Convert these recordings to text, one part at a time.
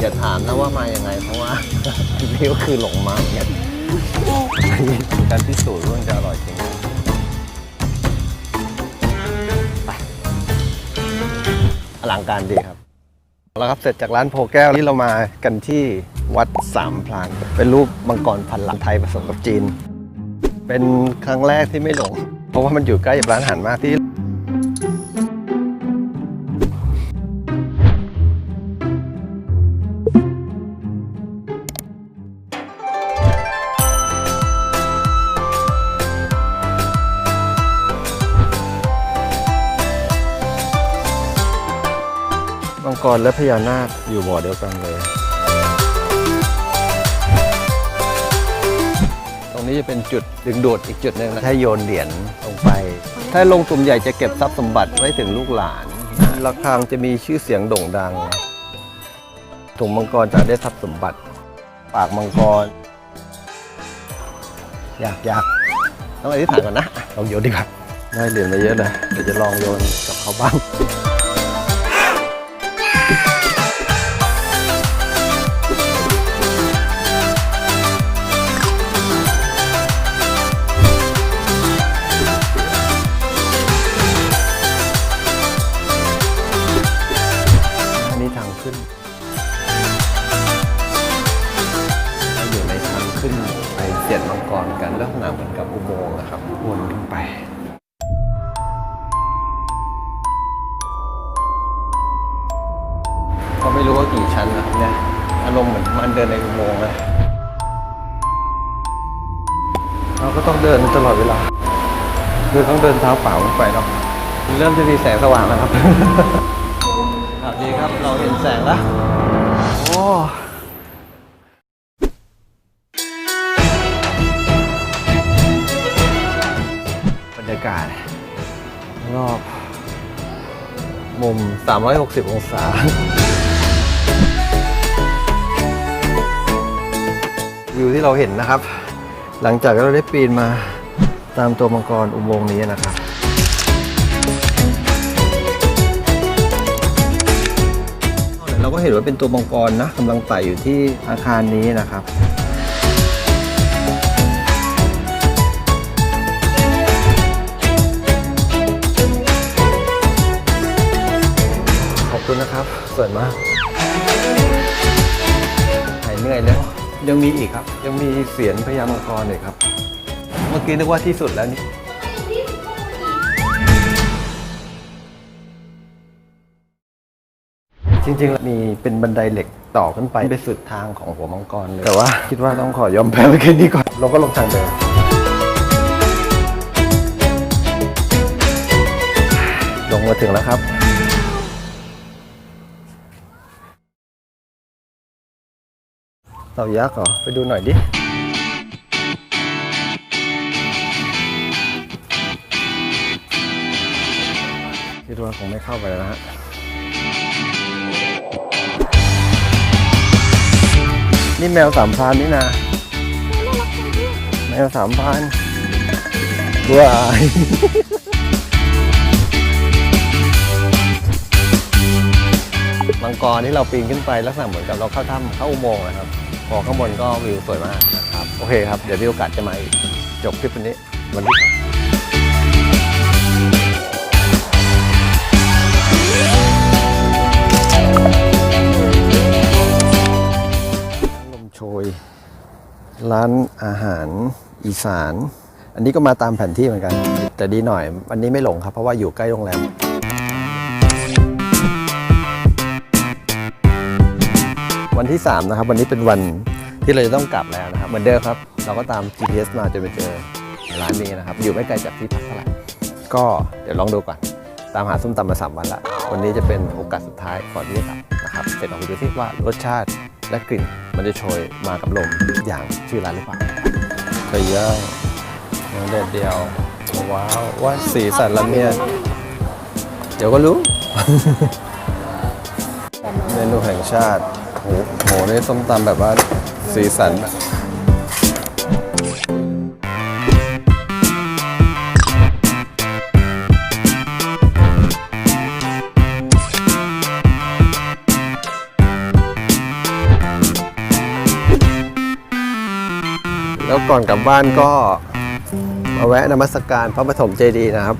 อย่าถามนะว่ามายังไง เพราะว่า นี่ก็คือหลงมาเนี่ยการพิสูจน์ว่ามันจะอร่อยจริงไปอลังการดีครับเอาแล้วครับเสร็จจากร้านโพแก้วที่เรามากันที่วัดสามพลาน เป็นรูปมังกรพันหลังไทยผสมกับจีน เป็นครั้งแรกที่ไม่หลง เพราะว่ามันอยู่ใกล้กับร้านอาหารมากที่ มังกรและพญานาคอยู่บ่อเดียวกันเลย รงนี้จะเป็นจุดดึงดูดอีกจุดหนึ่งนะถ้าโยนเหรียญลงไป ถ้าลงตุ่มใหญ่จะเก็บทรัพย์สมบัติไว้ถึงลูกหลานระฆังจะมีชื่อเสียงโด่งดังถุงมังกรจะได้ทรัพย์สมบัติ ปากมังกร อยากอยากต้องอธิษฐานก่อนนะลองโยนดีกว่าได้เหรียญมาเยอะเลยเดี๋ยวจะลองโยนกับเขาบ้าง ไปเจ็ดมังกรกันลักษณะเหมือนกับอุโมงค์นะครับวนขึ้นไปก็ไม่รู้ว่ากี่ชั้นนะเนี่ยอารมณ์เหมือนมันเดินในอุโมงค์เลยเราก็ต้องเดินตลอดเวลาคือต้องเดินเท้าเปล่าขึ้นไปเนาะเริ่มจะมีแสงสว่างแล้วครับครับดีครับเราเห็นแสงแล้วโอ้ ม 360 องศา วิวที่เราเห็นนะครับ หลังจากที่เราได้ปีนมาตามตัวมังกรอุโมงค์นี้นะครับเราก็เห็นว่าเป็นตัวมังกรนะกำลังไต่อยู่ที่อาคารนี้นะครับ คุณนะครับสวยมากหายเหนื่อยแล้ว ยังมีอีกครับ ยังมีเสียนพญามังกรอีกครับ เมื่อกี้นึกว่าที่สุดแล้วนี่จริงๆ มีเป็นบันไดเหล็กต่อขึ้นไปไปสุดทางของหัวมังกรเลย แต่ว่าคิดว่าต้องขอยอมแพ้ไปแค่นี้ก่อน เราก็ลงทางเดิมลงมาถึงแล้วครับ เต่ายักษ์เหรอ ไปดูหน่อยดิ คิดว่าคงไม่เข้าไปแล้วนะฮะนี่แมวสามพรานนี่นะ แมวสามพรานว้ายมังกรที่เราปีนขึ้นไปลักษณะเหมือนกับเราเข้าถ้ำเข้าอุโมงค์นะครับ พอข้างบนก็วิวสวยมากนะครับ โอเคครับ เดี๋ยวมีโอกาสจะมาอีกจบคลิปวันนี้วันที่สองลมโชย ร้านอาหารอีสาน อันนี้ก็มาตามแผนที่เหมือนกัน แต่ดีหน่อยวันนี้ไม่หลงครับ เพราะว่าอยู่ใกล้โรงแรม วันที่ 3 นะครับ วันนี้เป็นวันที่เราจะต้องกลับแล้วนะครับ เหมือนเดิมครับ เราก็ตาม GPS มาจนไปเจอร้านนี้นะครับ อยู่ไม่ไกลจากที่พักเท่าไหร่ก็เดี๋ยวลองดูก่อน ตามหาส้มตำมาสามวันละ วันนี้จะเป็นโอกาสสุดท้ายก่อนที่จะกลับนะครับ เสร็จลองไปดูที่ว่ารสชาติและกลิ่นมันจะโชยมากับลมอย่างชื่อร้านหรือเปล่าไก่ย่างเนื้อเด็ดเดียว ว้าว ว่าสีสันละเมียดเดี๋ยวก็รู้ เมนูแห่งชาติโหโหนี่ส้มตำแบบว่าสีสันแล้วก่อนกลับบ้านก็มาแวะนมัสการพระปฐมเจดีย์นะครับ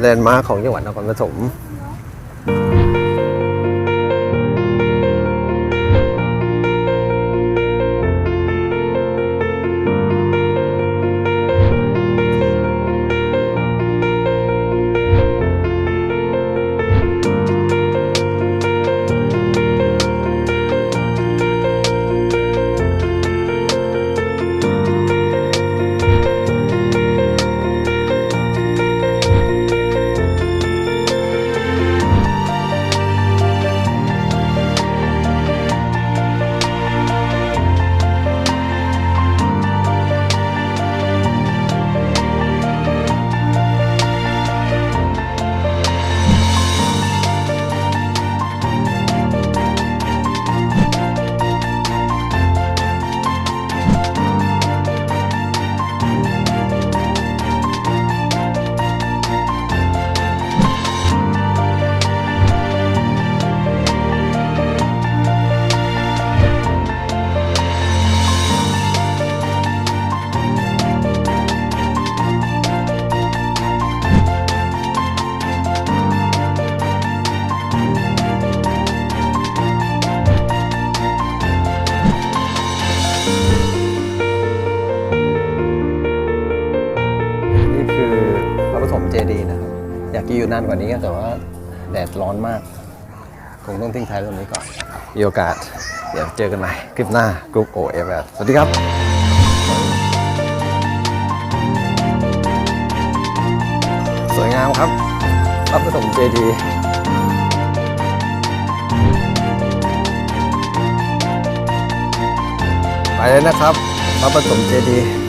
แลนด์มาร์คของจังหวัดนครปฐม กจะอยู่นานกว่านี้แต่ว่าแดดร้อนมาก คงต้องทิ้งท้ายตรงนี้ก่อนมีโอกาส เดี๋ยวเจอกันใหม่คลิปหน้ากรุ๊ปโอเอฟสวัสดีครับสวยงามครับพระปฐมเจดีย์ไปเลยนะครับพระปฐมเจดีย์